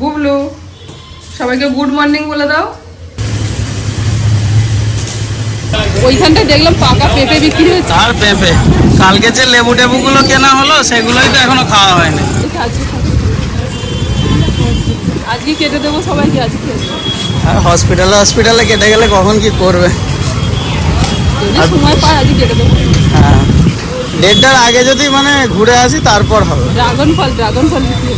বুবলু সবাইকে good morning বলে দাও। ওইখানটায় দেখলাম পাকা পেঁপে বিক্রি হচ্ছে। তার পেঁপে? কালকে যে লেবু টেবুগুলো কেনা হলো সেগুলোই তো এখনও খাওয়া হয়নি। আজকে কেটে দেবো সবাইকে আজকে আর হসপিটালে হসপিটালে কেটে গেলে কখন কি করবে? সময় পায় আজকে কেটে দেবো। হ্যাঁ। ডেটটার আগে যদি মানে ঘুরে আসি তারপর হবে। ড্রাগন ফল ড্রাগন ফল বিক্রি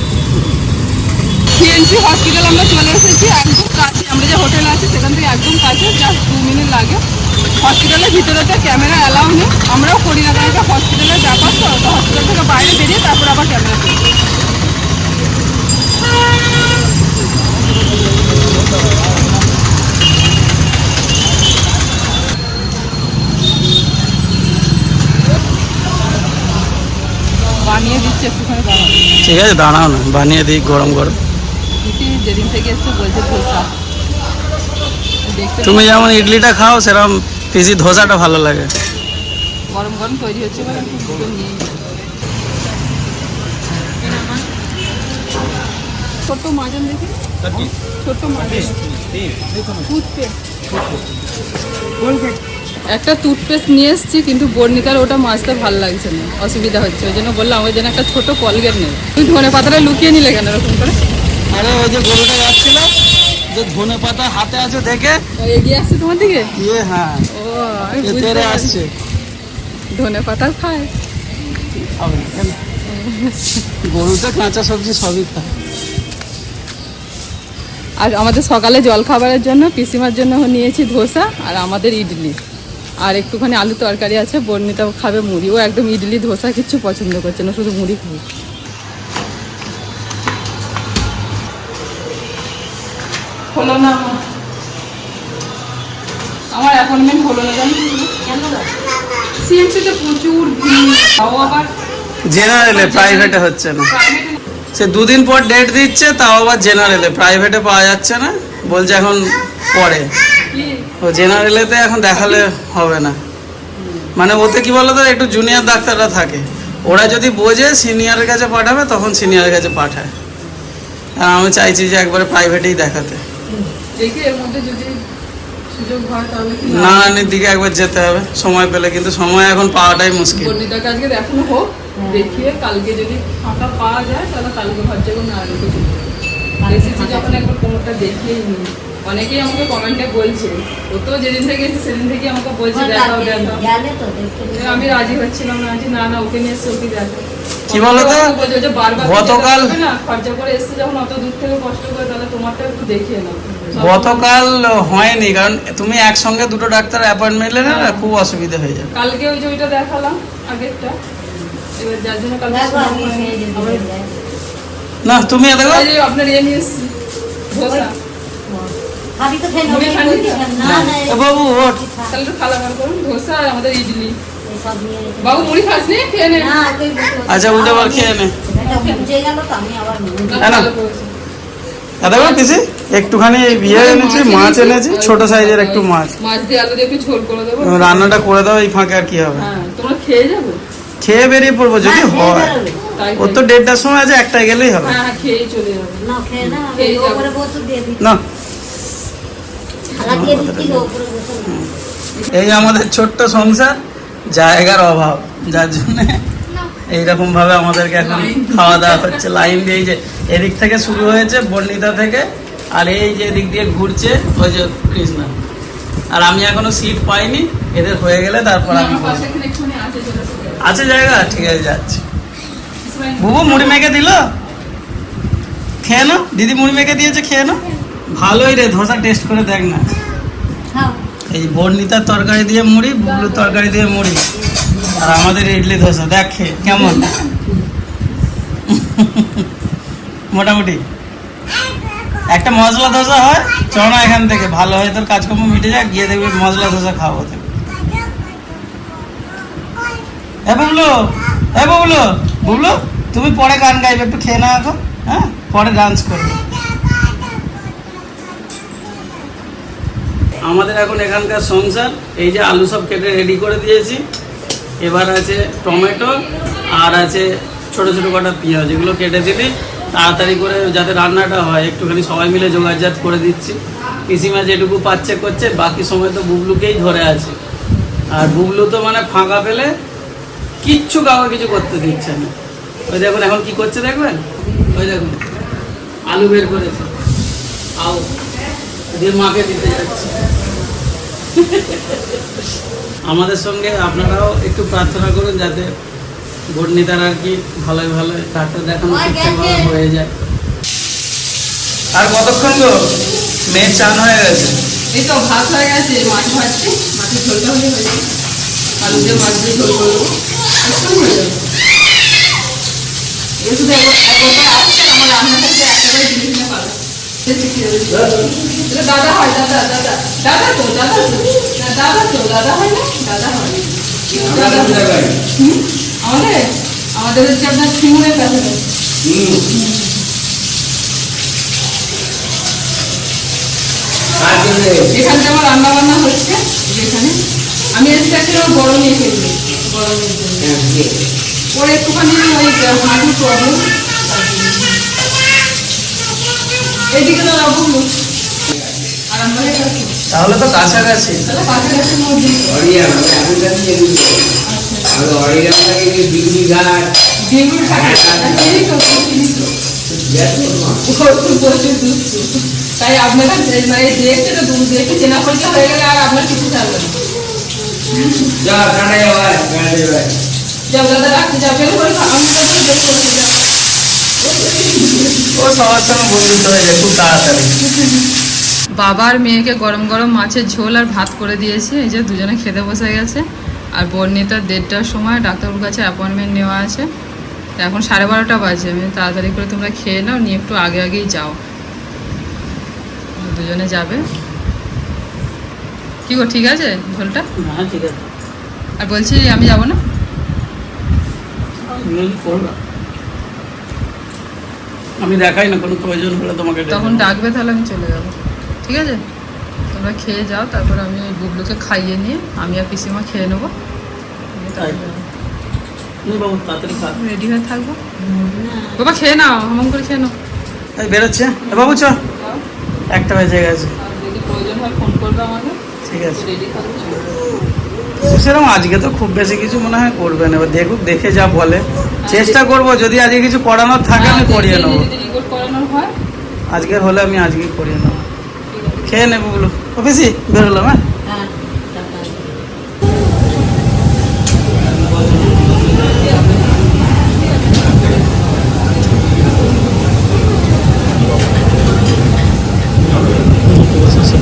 সিএনসি হসপিটাল আমরা চলে এসেছি একদম কাছে আমরা যে হোটেলে আছি সেখান থেকে একদম কাছে জাস্ট দু মিনিট লাগে। হসপিটালের ভিতরেতে ক্যামেরা অ্যালাউ নেই, আমরাও করি না কারণ এটা হসপিটালের ব্যাপার তো তো হসপিটাল থেকে বাইরে বেরিয়ে তারপর আবার ক্যামেরা ঠিক আছে, দাঁড়াও না, বানিয়ে দিই, গরম গরম। যেদিন থেকে এসে বলছে ধোসা। তুমি যেমন ইডলিটা খাও সেরকম পিসি ধোসাটা ভালো লাগে। গরম গরম তৈরি হচ্ছে। ছোট্ট মাজন দেখি। ছোট্ট মাজন। একটা টুথপেস্ট নিয়ে এসেছি কিন্তু বর্ণিকার ওটা মাজতে ভালো লাগছে না। অসুবিধা হচ্ছে। ওই জন্য বললাম ওই জন্য একটা ছোট কলগেট নেই তুই ধনে পাতাটা লুকিয়ে নিলে কেন এরকম করে? আরে ওই যে গরুটা যাচ্ছিল যে ধনে পাতা হাতে আছে দেখে এগিয়ে আসছে তোমার দিকে? ইয়ে হ্যাঁ ও তেরে আসছে। ধনে পাতা খায়। গরু তো কাঁচা সবজি সবই খায়। আর আমাদের সকালে জল খাবারের জন্য পিসিমার জন্য নিয়েছি ধোসা আর আমাদের ইডলি। আর একটুখানি আলু তরকারি আছে বর্ণিতাও খাবে মুড়ি। ও একদম ইডলি ধোসা কিচ্ছু পছন্দ করছে না শুধু মুড়ি খাবে। অ্যাপয়েন্টমেন্ট হলো না জানি সিএমসিতে প্রচুর ভিড়। তাও আবার জেনারেলে প্রাইভেটে হচ্ছে না। সে দুদিন পর ডেট দিচ্ছে তাও আবার জেনারেলে প্রাইভেটে পাওয়া যাচ্ছে না। বলছে এখন পরে। ও জেনারেলেতে এখন দেখালে হবে না। মানে ওতে কি বলতো একটু জুনিয়র ডাক্তাররা থাকে। ওরা যদি বোঝে সিনিয়রের কাছে পাঠাবে তখন সিনিয়রের কাছে পাঠায়। আর আমি চাইছি যে একবারে প্রাইভেটেই দেখাতে। দেখি এর মধ্যে যদি সুযোগ হয় তাহলে কি নানানির দিকে একবার যেতে হবে। সময় পেলে কিন্তু সময় এখন পাওয়াটাই মুশকিল। বর্ণিতাকে আজকে দেখানো হোক দেখিয়ে কালকে যদি ফাঁকা পাওয়া যায় তাহলে কালকে ভাত যাব না আগে কিছু এসেছি যখন একবার কোমরটা দেখিয়েই নি অনেকেই আমাকে কমেন্টে বলছে ও তো যেদিন থেকে এসেছে সেদিন থেকে আমাকে বলছে দেখাও দেখাও। আমি রাজি হচ্ছিলাম না আজ না না ওকে নিয়ে এসে ওকে দেখো কি বলতো? গতকাল- না খরচা করে যখন অত দূর থেকে কষ্ট করে তাহলে তোমারটা একটু দেখিয়ে নাও। গতকাল হয়নি কারণ তুমি একসঙ্গে দুটো ডাক্তার অ্যাপয়েন্টমেন্ট নিলে না খুব অসুবিধা হয়ে যাবে। কালকে ওই যে ওইটা দেখালাম আগেরটা। এবার যার জন্য কালকে। না তুমি দেখো। আপনার ইয়ে নিয়ে বাবু তাহলে খালা করুন ধোসা আমাদের ইডলি। বাবু মুড়ি খাস নি। খেয়ে নে আচ্ছা উঠে আবার খেয়ে নে। হ্যাঁ? দাদা বাবু পিসি একটুখানি বিয়ে এনেছি মাছ এনেছি। ছোট সাইজের একটু মাছ। মাছ দিয়ে আলু দিয়ে একটু ঝোল করে দেবো। রান্নাটা করে দাও এই ফাঁকে আর কি হবে। হ্যাঁ তোমরা খেয়ে যাবে। খেয়ে বেরিয়ে পড়ব যদি হ্যাঁ, ওর তো দেড়টার সময় আছে একটাই গেলেই হবে। হ্যাঁ হ্যাঁ খেয়েই চলে যাবে। না। এই আমাদের ছোট্ট সংসার। জায়গার অভাব যার জন্য এইরকম ভাবে আমাদেরকে এখন খাওয়া দাওয়া হচ্ছে। লাইন দিয়ে যে এদিক থেকে শুরু হয়েছে বর্ণিতা থেকে আর এই যে এদিক দিয়ে ঘুরছে ওই যে কৃষ্ণা। আর আমি এখনও সিট পাইনি এদের হয়ে গেলে তারপর আমি আছে জায়গা? ঠিক আছে যাচ্ছি। বুবু মুড়ি মেখে দিল? খেয়ে দিদি মুড়ি মেখে দিয়েছে খেয়ে নাও। ভালোই রে ধোসা টেস্ট করে দেখ না। এই বর্ণিতার তরকারি দিয়ে মুড়ি, বুবলুর তরকারি দিয়ে মুড়ি। আর আমাদের ইডলি ধোসা, দেখ কেমন? মোটামুটি। একটা মশলা ধোসা হয় চ না এখান থেকে, ভালো হয় তোর কাজকর্ম মিটে যাক, গিয়ে দেখবি মশলা ধোসা খাব থেকে হ্যাঁ বুবলু হ্যাঁ বুবলু বুবলু, তুমি পরে গান গাইবে, একটু খেয়ে নাও এখন হ্যাঁ? পরে ডান্স করবে। আমাদের এখন এখানকার সংসার, এই যে আলু সব কেটে রেডি করে দিয়েছি। এবার আছে টমেটো, আর আছে ছোট ছোট কটা পেঁয়াজ, এগুলো কেটে দিলি তাড়াতাড়ি করে যাতে রান্নাটা হয়, একটুখানি সবাই মিলে যোগাযোগ করে দিচ্ছি। পিসিমা যেটুকু পাচ্ছে, করছে, বাকি সময় তো বুবলুকেই ধরে আছে। আর বুবলু তো মানে ফাঁকা পেলে কিচ্ছু কাউকে কিছু করতে দিচ্ছে না। ওই দেখুন, এখন কি করছে দেখবেন? ওই দেখুন, আলু বের করেছে। আও দিয়ে মাকে দিতে যাচ্ছে। আমাদের সঙ্গে আপনারাও একটু প্রার্থনা করুন যাতে বর্ণিতার আর কি ভালোই ভালো ডাক্তার দেখানো ঠিকঠাকভাবে হয়ে যায়। আর কতক্ষণ গো? মেয়ে চান হয়ে গেছে। এই তো ভাত হয়ে গেছে মাছ ভাজছি। মাছের ঝোলটা হয়ে যাবে আলু দিয়ে মাছ দিয়ে ঝোল করব। একটু হয়ে যাবে। শুধু একবার একবার আসছে আমার রান্না থেকে দাদা হয় দাদা দাদা দাদা তো দাদা তো। না, দাদা তো দাদা হয় না দাদা হয় আমাদের আমাদের হচ্ছে আপনার শিমুরের কাছে এখানে যেমন রান্না বান্না হচ্ছে যেখানে। আমি এসে একটা বড় নিয়ে খেয়েছি বড় জন্য। ওর একটুখানি ওই হাঁটুর প্রবলেম রাখব আর আমরা তাহলে তো কাছাকাছি তাহলে কাছাকাছি মধ্যে প্রচুর প্রচুর দুধ তাই আপনারা মানে তো দেখে চেনা পরিচয় হয়ে গেলে আর আপনার কিছু থাকবে না দাদা রাখতে। আমি ও সবার সঙ্গে বন্ধুত্ব হয়ে যায় খুব তাড়াতাড়ি বাবার মেয়েকে গরম গরম মাছের ঝোল আর ভাত করে দিয়েছি। এই যে দুজনে খেতে বসে গেছে। আর বর্ণিতা দেড়টার সময় ডাক্তারবাবুর কাছে অ্যাপয়েন্টমেন্ট নেওয়া আছে। তো এখন সাড়ে বারোটা বাজে। আমি তাড়াতাড়ি করে তোমরা খেয়ে নাও নিয়ে একটু আগে আগেই যাও। দুজনে যাবে। কি গো ঠিক আছে ঝোলটা? ঠিক আছে। আর বলছি আমি যাব না। আমি দেখাই না কোনো প্রয়োজন হলে তোমাকে তখন ডাকবে তাহলে আমি চলে যাব। ঠিক আছে? তোমরা খেয়ে যাও তারপর আমি ওই গুবলুকে খাইয়ে নিয়ে আমি আর পিসিমা খেয়ে নেব। রেডি হয়ে থাকব? বাবা খেয়ে নাও হামম করে খেয়ে নাও। বেরোচ্ছে। বাবু চ একটা বেজে গেছে। যদি প্রয়োজন হয় ফোন করবে আমাকে। ঠিক আছে। রেডি থাকব। সেরকম আজকে তো খুব বেশি কিছু মনে হয় করবে না। এবার দেখুক দেখে যা বলে। চেষ্টা করব যদি আজকে কিছু করানোর থাকে আমি করিয়ে নেব। যদি রিপোর্ট করানোর হয়? আজকে হলে আমি আজকে করিয়ে নেব। খেয়ে নেব বলো। অফিসি বেরোলাম হ্যাঁ?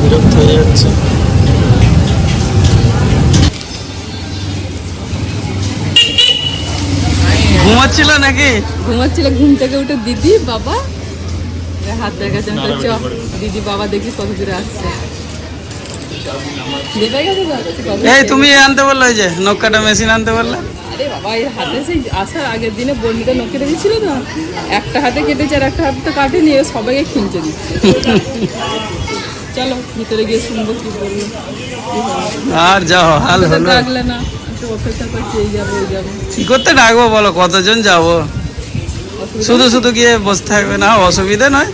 বিরক্ত হয়ে যাচ্ছে। ঘুমাচ্ছিল নাকি? ঘুমাচ্ছিল ঘুম থেকে উঠে দিদি বাবা। হাত দেখাচ্ছে আমি "চ, দিদি বাবা দেখি কত দূরে আসছে। এই তুমি আনতে বলল যে নখ কাটা মেশিন আনতে বললে? আরে বাবা এই হাতে সেই আসার আগের দিনে বর্ণিতা নখ কেটে দিচ্ছিল তো। একটা হাতে কেটেছে আর একটা হাতে তো ও সবাইকে দিচ্ছে। চলো ভিতরে গিয়ে শুনব কি বলল। আর যাও হাল হলো। না। কি করতে ডাকবো বলো? কতজন যাব? শুধু শুধু গিয়ে বসে থাকবে না অসুবিধা নয়।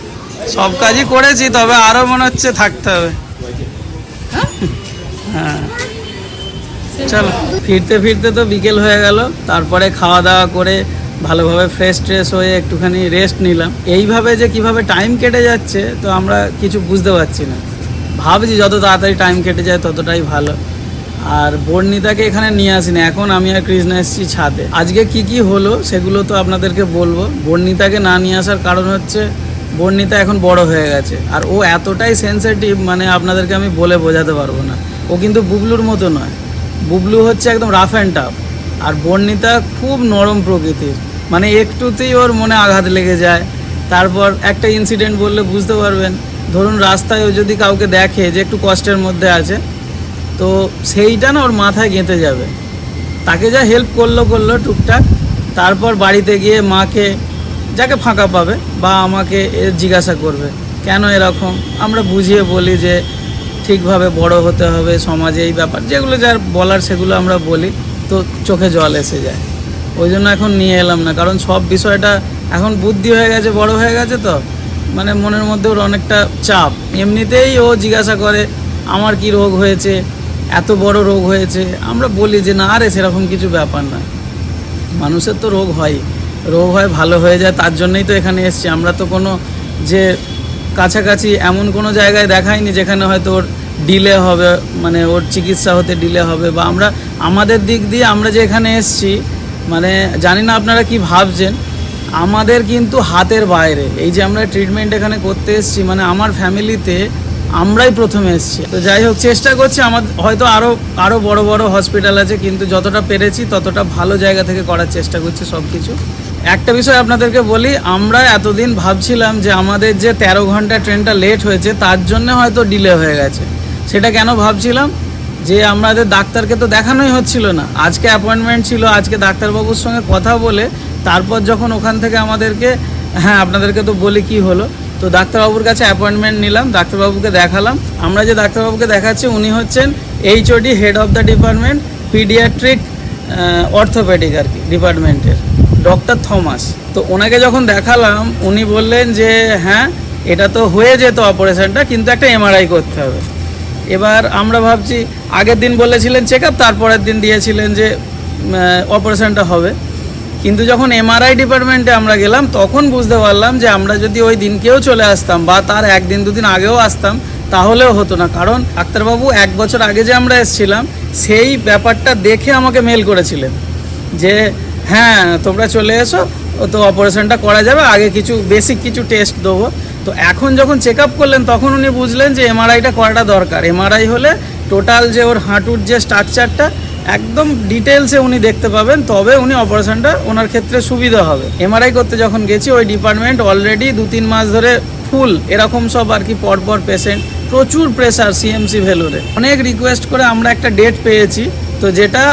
সব কাজই করেছি তবে আরও মনে হচ্ছে থাকতে হবে। হ্যাঁ? হ্যাঁ। চলো। ফিরতে ফিরতে তো বিকেল হয়ে গেল তারপরে খাওয়া দাওয়া করে ভালোভাবে ফ্রেশ ট্রেশ হয়ে একটুখানি রেস্ট নিলাম। এইভাবে যে কীভাবে টাইম কেটে যাচ্ছে তো আমরা কিছু বুঝতে পারছি না। ভাবছি যত তাড়াতাড়ি টাইম কেটে যায় ততটাই ভালো। আর বর্ণিতাকে এখানে নিয়ে আসিনি। এখন আমি আর কৃষ্ণা এসেছি ছাদে। আজকে কি কি হলো সেগুলো তো আপনাদেরকে বলব। বর্ণিতাকে না নিয়ে আসার কারণ হচ্ছে বর্ণিতা এখন বড় হয়ে গেছে। আর ও এতটাই সেন্সিটিভ মানে আপনাদেরকে আমি বলে বোঝাতে পারব না। ও কিন্তু বুবলুর মতো নয়। বুবলু হচ্ছে একদম রাফ অ্যান্ড টাফ আর বর্ণিতা খুব নরম প্রকৃতির। মানে একটুতেই ওর মনে আঘাত লেগে যায়। তারপর একটা ইনসিডেন্ট বললে বুঝতে পারবেন। ধরুন রাস্তায় ও যদি কাউকে দেখে যে একটু কষ্টের মধ্যে আছে তো সেইটা না ওর মাথায় গেঁথে যাবে। তাকে যা হেল্প করল করল টুকটাক। তারপর বাড়িতে গিয়ে মাকে যাকে ফাঁকা পাবে বা আমাকে জিজ্ঞাসা করবে, কেন এরকম? আমরা বুঝিয়ে বলি যে ঠিকভাবে বড় হতে হবে, সমাজে এই ব্যাপার, যেগুলো যার বলার সেগুলো আমরা বলি, তো চোখে জল এসে যায়। ওই জন্য এখন নিয়ে এলাম না, কারণ সব বিষয়টা এখন বুদ্ধি হয়ে গেছে, বড় হয়ে গেছে তো। মানে মনের মধ্যে ওর অনেকটা চাপ। এমনিতেই ও জিজ্ঞাসা করে, আমার কি রোগ হয়েছে? এত বড় রোগ হয়েছে, আমরা বলি যে না আরে সেরকম কিছু ব্যাপার না। মানুষের তো রোগ হয়। রোগ হয়, ভালো হয়ে যায়, তার জন্যই তো এখানে এসছি। আমরা তো কোনো যে কাছাকাছি এমন কোনো জায়গায় দেখাইনি যেখানে হয়তো ওর ডিলে হবে মানে ওর চিকিৎসা হতে ডিলে হবে বা আমরা, আমাদের দিক দিয়ে আমরা যে এখানে এসছি মানে জানি না আপনারা কি ভাবছেন, আমাদের কিন্তু হাতের বাইরে। এই যে আমরা ট্রিটমেন্ট এখানে করতে এসেছি মানে আমার ফ্যামিলিতে আমরাই প্রথমে এসেছি। তো যাই হোক, চেষ্টা করছি আমার হয়তো আরও আরও বড় বড় হসপিটাল আছে, কিন্তু যতটা পেরেছি ততটা ভালো জায়গা থেকে করার চেষ্টা করছি সব কিছু একটা বিষয় আপনাদেরকে বলি, আমরা এতদিন ভাবছিলাম যে আমাদের যে তেরো ঘণ্টা ট্রেনটা লেট হয়েছে, তার জন্য হয়তো ডিলে হয়ে গেছে। সেটা কেন ভাবছিলাম? যে আমাদের ডাক্তারকে তো দেখানোই হচ্ছিল না। আজকে অ্যাপয়েন্টমেন্ট ছিল, আজকে ডাক্তারবাবুর সঙ্গে কথা বলে, তারপর যখন ওখান থেকে আমাদেরকে হ্যাঁ আপনাদেরকে তো বলি কি হলো তো ডাক্তারবাবুর কাছে অ্যাপয়েন্টমেন্ট নিলাম, ডাক্তারবাবুকে দেখালাম। আমরা যে ডাক্তারবাবুকে দেখাচ্ছি, উনি হচ্ছেন HOD head of the department pediatric orthopedic আর কি ডিপার্টমেন্টের ডক্টর থমাস তো ওনাকে যখন দেখালাম, উনি বললেন যে হ্যাঁ এটা তো হয়ে যেত অপারেশনটা কিন্তু একটা এমআরআই করতে হবে। এবার আমরা ভাবছি, আগের দিন বলেছিলেন চেক আপ তারপরের দিন দিয়েছিলেন যে অপারেশনটা হবে। কিন্তু যখন এমআরআই ডিপার্টমেন্টে আমরা গেলাম, তখন বুঝতে পারলাম যে আমরা যদি ওই দিনকেও চলে আসতাম বা তার একদিন, দুদিন আগেও আসতাম, তাহলেও হতো না। কারণ ডাক্তারবাবু এক বছর আগে যে আমরা এসেছিলাম, সেই ব্যাপারটা দেখে আমাকে মেল করেছিলেন যে হ্যাঁ তোমরা চলে এসো, তো অপারেশনটা করা যাবে, আগে কিছু বেসিক কিছু টেস্ট দেবো। তো এখন যখন চেক আপ করলেন, তখন উনি বুঝলেন যে এমআরআইটা করাটা দরকার। এমআরআই হলে টোটাল যে ওর হাঁটুর যে স্ট্রাকচারটা একদম ডিটেলসে উনি দেখতে পাবেন, তবে উনি অপারেশনটা ওনার ক্ষেত্রে সুবিধা হবে। এমআরআই করতে যখন গেছি, ওই ডিপার্টমেন্ট অলরেডি দু তিন মাস ধরে ফুল এরকম সব আর কি পরপর পেশেন্ট প্রচুর প্রেসার সিএমসি ভেলোরে। অনেক রিকোয়েস্ট করে আমরা একটা ডেট পেয়েছি, তো যেটা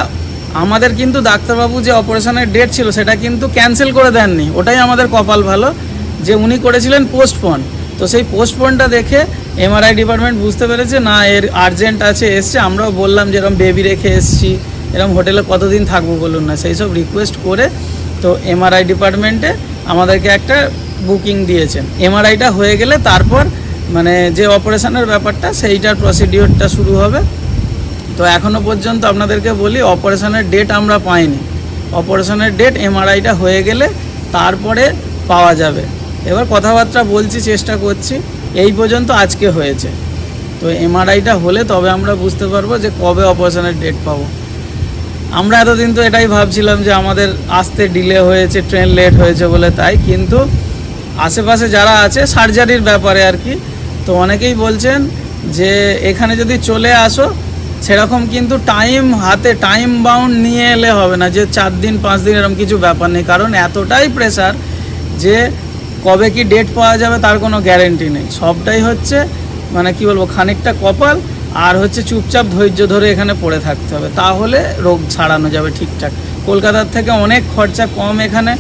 আমাদের কিন্তু ডাক্তারবাবু যে অপারেশনের ডেট ছিল, সেটা কিন্তু ক্যান্সেল করে দেননি। ওটাই আমাদের কপাল ভালো, যে উনি করেছিলেন পোস্টপন তো সেই পোস্টপনটা দেখে এমআরআই ডিপার্টমেন্ট বুঝতে পেরেছে? না, এর আর্জেন্ট আছে, এসছে। আমরাও বললাম যে এরকম বেবি রেখে এসছি। এরকম হোটেলে কতদিন থাকব বলুন না, সেই সব রিকোয়েস্ট করে তো এমআরআই ডিপার্টমেন্টে আমাদেরকে একটা বুকিং দিয়েছেন। এমআরআইটা হয়ে গেলে তারপর মানে যে অপারেশনের ব্যাপারটা, সেইটার প্রসিডিওরটা শুরু হবে। তো এখনও পর্যন্ত আপনাদেরকে বলি অপারেশনের ডেট আমরা পাইনি। অপারেশনের ডেট এমআরআইটা হয়ে গেলে তারপরে পাওয়া যাবে। এবার কথাবার্তা বলছি, চেষ্টা করছি। এই পর্যন্ত আজকে হয়েছে। তো এমআরআইটা হলে তবে আমরা বুঝতে পারব যে কবে অপারেশনের ডেট পাবো। আমরা এতদিন তো এটাই ভাবছিলাম যে আমাদের আসতে ডিলে হয়েছে ট্রেন লেট হয়েছে বলে তাই, কিন্তু আশেপাশে যারা আছে সার্জারির ব্যাপারে আর কি, তো অনেকেই বলছেন যে এখানে যদি চলে আসো, সেরকম কিন্তু টাইম হাতে টাইম বাউন্ড নিয়ে এলে হবে না, যে চার দিন, পাঁচ দিন এরকম কিছু ব্যাপার নেই। কারণ এতটাই প্রেশার যে কবে কি ডেট পাওয়া যাবে তার কোনো গ্যারেন্টি নেই। সবটাই হচ্ছে মানে কি বলব, খানিকটা কপাল আর হচ্ছে চুপচাপ ধৈর্য ধরে এখানে পড়ে থাকতে হবে। তাহলে রোগ ছাড়ানো যাবে ঠিকঠাক। কলকাতার থেকে অনেক খরচা কম এখানে।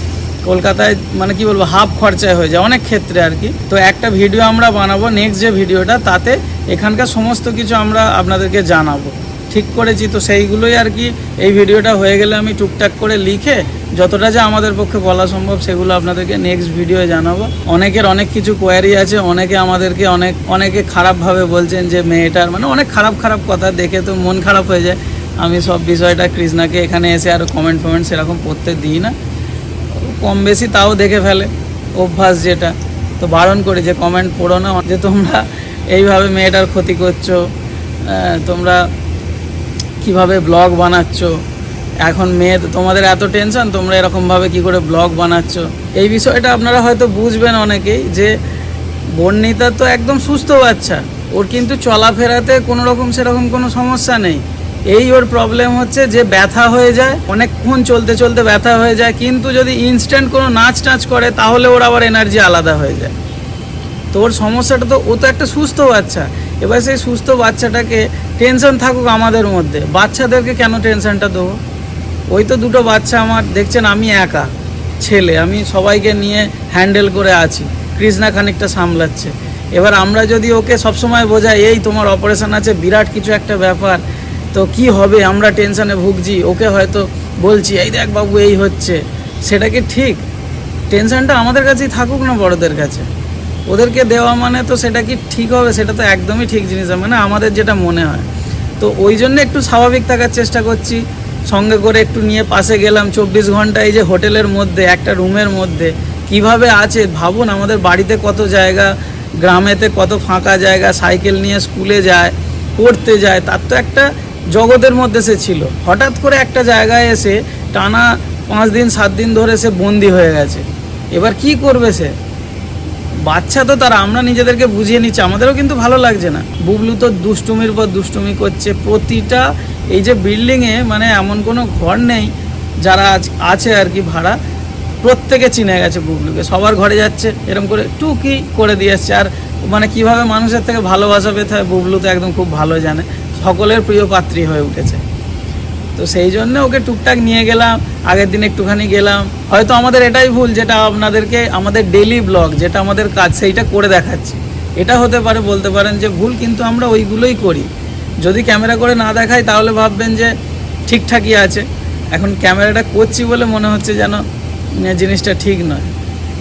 কলকাতায় মানে কি বলব হাফ খরচায় হয়ে যায় অনেক ক্ষেত্রে আর কি। তো একটা ভিডিও আমরা বানাবো নেক্সট যে ভিডিওটা তাতে এখানকার সমস্ত কিছু আমরা আপনাদেরকে জানাব। ঠিক করেছি। তো সেইগুলোই আর কি এই ভিডিওটা হয়ে গেলে আমি টুকটাক করে লিখে যতটা যে আমাদের পক্ষে বলা সম্ভব সেগুলো আপনাদেরকে নেক্সট ভিডিওয়ে জানাব। অনেকের অনেক কিছু কোয়ারি আছে, অনেকে আমাদেরকে অনেক, অনেকে খারাপভাবে বলছেন যে মেয়েটার মানে অনেক খারাপ খারাপ কথা, দেখে তো মন খারাপ হয়ে যায়। আমি সব বিষয়টা কৃষ্ণাকে এখানে এসে আর কমেন্ট ফমেন্ট সেরকম পড়তে দিই না। কম বেশি তাও দেখে ফেলে, অভ্যাস যেটা। তো বারণ করি যে কমেন্ট পড়ো না, যে তোমরা এইভাবে মেয়েটার ক্ষতি করছ তোমরা কীভাবে ব্লগ বানাচ্ছ? এখন মেয়ে তোমাদের এত টেনশন তোমরা এরকমভাবে কি করে ব্লগ বানাচ্ছ? এই বিষয়টা আপনারা হয়তো বুঝবেন অনেকেই যে বর্ণিতা তো একদম সুস্থ বাচ্চা। ওর কিন্তু চলাফেরাতে কোনো রকম সেরকম কোনো সমস্যা নেই। এই ওর প্রবলেম হচ্ছে যে ব্যথা হয়ে যায়, অনেকক্ষণ চলতে চলতে ব্যথা হয়ে যায়, কিন্তু যদি ইনস্ট্যান্ট কোনো নাচ টাচ করে, তাহলে ওর আবার এনার্জি আলাদা হয়ে যায়। তো ওর সমস্যাটা তো, ও তো একটা সুস্থ বাচ্চা। এবার সেই সুস্থ বাচ্চাটাকে টেনশন থাকুক আমাদের মধ্যে। বাচ্চাদেরকে কেন টেনশনটা দেবো? ওই তো দুটো বাচ্চা আমার, দেখছেন আমি একা। ছেলে, আমি সবাইকে নিয়ে হ্যান্ডেল করে আছি। কৃষ্ণা খানিকটা সামলাচ্ছে। এবার আমরা যদি ওকে সবসময় বোঝাই, এই তোমার অপারেশন আছে, বিরাট কিছু একটা ব্যাপার। তো কি হবে? আমরা টেনশনে ভুগছি। ওকে হয়তো বলছি, এই দেখ বাবু, এই হচ্ছে। সেটা কি ঠিক? টেনশনটা আমাদের কাছেই থাকুক না বড়দের কাছে? ওদেরকে দেওয়া মানে তো সেটা কি ঠিক হবে? সেটা তো একদমই ঠিক জিনিস হবে আমাদের যেটা মনে হয়। তো ওই জন্য একটু স্বাভাবিক থাকার চেষ্টা করছি, সঙ্গে করে একটু নিয়ে পাশে গেলাম চব্বিশ ঘণ্টা এই যে হোটেলের মধ্যে, একটা রুমের মধ্যে। কীভাবে আছে? ভাবুন আমাদের বাড়িতে কত জায়গা, গ্রামেতে কত ফাঁকা জায়গা, সাইকেল নিয়ে স্কুলে যায়, পড়তে যায়, তার তো একটা জগতের মধ্যে সে ছিল। হঠাৎ করে একটা জায়গায় এসে টানা পাঁচ দিন, সাত দিন ধরে সে বন্দি হয়ে গেছে। এবার কি করবে সে? বাচ্চা তো তারা, আমরা নিজেদেরকে বুঝিয়ে নিচ্ছি, আমাদেরও কিন্তু ভালো লাগছে না। বুবলু তো দুষ্টুমির পর দুষ্টুমি করছে, প্রতিটা এই যে বিল্ডিংয়ে মানে এমন কোনো ঘর নেই যারা আজ আছে আর কি ভাড়া, প্রত্যেকে চিনে গেছে বুবলুকে, সবার ঘরে যাচ্ছে এরকম করে টুকি করে দিয়ে এসছে আর মানে কীভাবে মানুষের থেকে ভালোবাসা পেতে হয় বুবলু তো একদম খুব ভালো জানে, সকলের প্রিয় পাত্রী হয়ে উঠেছে। তো সেই জন্য ওকে টুকটাক নিয়ে গেলাম, আগের দিন একটুখানি গেলাম। হয়তো আমাদের এটাই ভুল যেটা আপনাদেরকে, আমাদের ডেলি ব্লগ যেটা আমাদের কাজ, সেইটা করে দেখাচ্ছি। এটা হতে পারে, বলতে পারেন যে ভুল কিন্তু আমরা ওইগুলোই করি। যদি ক্যামেরা করে না দেখাই, তাহলে ভাববেন যে ঠিকঠাকই আছে। এখন ক্যামেরাটা করছি বলে মনে হচ্ছে যেন জিনিসটা ঠিক নয়।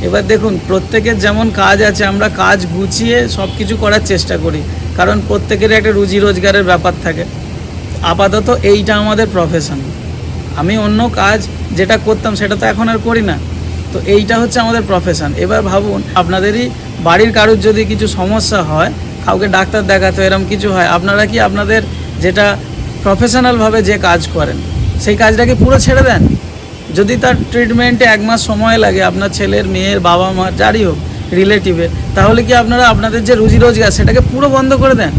এবার দেখুন, প্রত্যেকের যেমন কাজ আছে, আমরা কাজ গুছিয়ে সব কিছু করার চেষ্টা করি। কারণ প্রত্যেকেরই একটা রুজি রোজগারের ব্যাপার থাকে। আপাতত এইটা আমাদের প্রফেশন আমি অন্য কাজ যেটা করতাম সেটা তো এখন আর করি না। তো এইটা হচ্ছে আমাদের প্রফেশন এবার ভাবুন, আপনাদেরই বাড়ির কারোর যদি কিছু সমস্যা হয়, কাউকে ডাক্তার দেখাতে এরকম কিছু হয়, আপনারা কি আপনাদের যেটা প্রফেশনালভাবে যে কাজ করেন, সেই কাজটাকে পুরো ছেড়ে দেন? যদি তার ট্রিটমেন্টে এক মাস সময় লাগে, আপনার ছেলের, মেয়ের বাবা মা যারই হোক রিলেটিভের তাহলে কি আপনারা আপনাদের যে রুজি রোজগার সেটাকে পুরো বন্ধ করে দেন?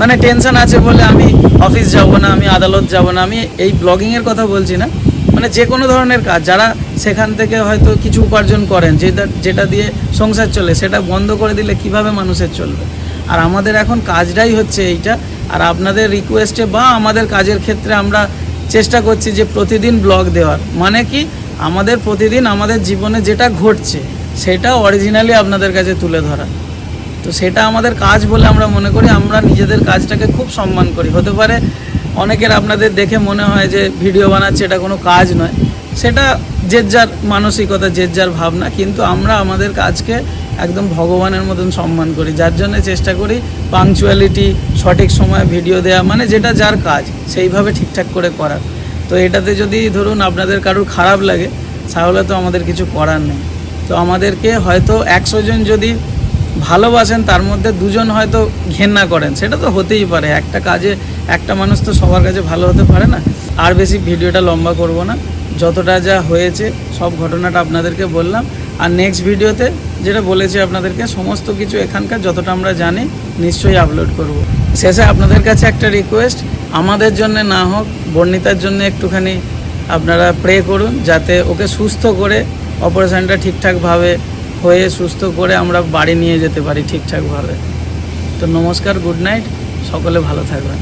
মানে টেনশন আছে বলে আমি অফিস যাব না, আমি আদালত যাব না, আমি এই ব্লগিংয়ের কথা বলছি না। মানে যে কোনো ধরনের কাজ, যারা সেখান থেকে হয়তো কিছু উপার্জন করেন, যেটা যেটা দিয়ে সংসার চলে, সেটা বন্ধ করে দিলে কীভাবে মানুষের চলবে? আর আমাদের এখন কাজটাই হচ্ছে এইটা, আর আপনাদের রিকোয়েস্টে বা আমাদের কাজের ক্ষেত্রে আমরা চেষ্টা করছি যে প্রতিদিন ব্লগ দেওয়ার। মানে কি? আমাদের প্রতিদিন আমাদের জীবনে যেটা ঘটছে, সেটা অরিজিনালি আপনাদের কাছে তুলে ধরা। তো সেটা আমাদের কাজ বলে আমরা মনে করি, আমরা নিজেদের কাজটাকে খুব সম্মান করি। হতে পারে অনেকের আপনাদের দেখে মনে হয় যে ভিডিও বানাচ্ছে, এটা কোনো কাজ নয়। সেটা যে যার মানসিকতা, যে যার ভাবনা, কিন্তু আমরা আমাদের কাজকে একদম ভগবানের মতন সম্মান করি। যার জন্য চেষ্টা করি পাংচুয়ালিটি সঠিক সময়ে ভিডিও দেওয়া মানে যেটা যার কাজ, সেইভাবে ঠিকঠাক করে করার। তো এটাতে যদি ধরুন আপনাদের কারোর খারাপ লাগে, তাহলে তো আমাদের কিছু করার নেই। তো আমাদেরকে হয়তো একশো জন যদি ভালোবাসেন, তার মধ্যে দুজন হয়তো ঘেন্না করেন, সেটা তো হতেই পারে। একটা কাজে, একটা মানুষ তো সবার কাছে ভালো হতে পারে না। আর বেশি ভিডিওটা লম্বা করব না। যতটা যা হয়েছে, সব ঘটনাটা আপনাদেরকে বললাম। আর নেক্সট ভিডিওতে যেটা বলেছি আপনাদেরকে, সমস্ত কিছু এখানকার যতটা আমরা জানি, নিশ্চয়ই আপলোড করব। শেষে আপনাদের কাছে একটা রিকোয়েস্ট আমাদের জন্য না হোক, বর্ণিতার জন্য একটুখানি আপনারা প্রে করুন, যাতে ওকে সুস্থ করে অপারেশানটা ঠিকঠাকভাবে হয়ে সুস্থ করে আমরা বাড়ি নিয়ে যেতে পারি ঠিকঠাকভাবে। তো নমস্কার, গুড নাইট, সকলে ভালো থাকবেন।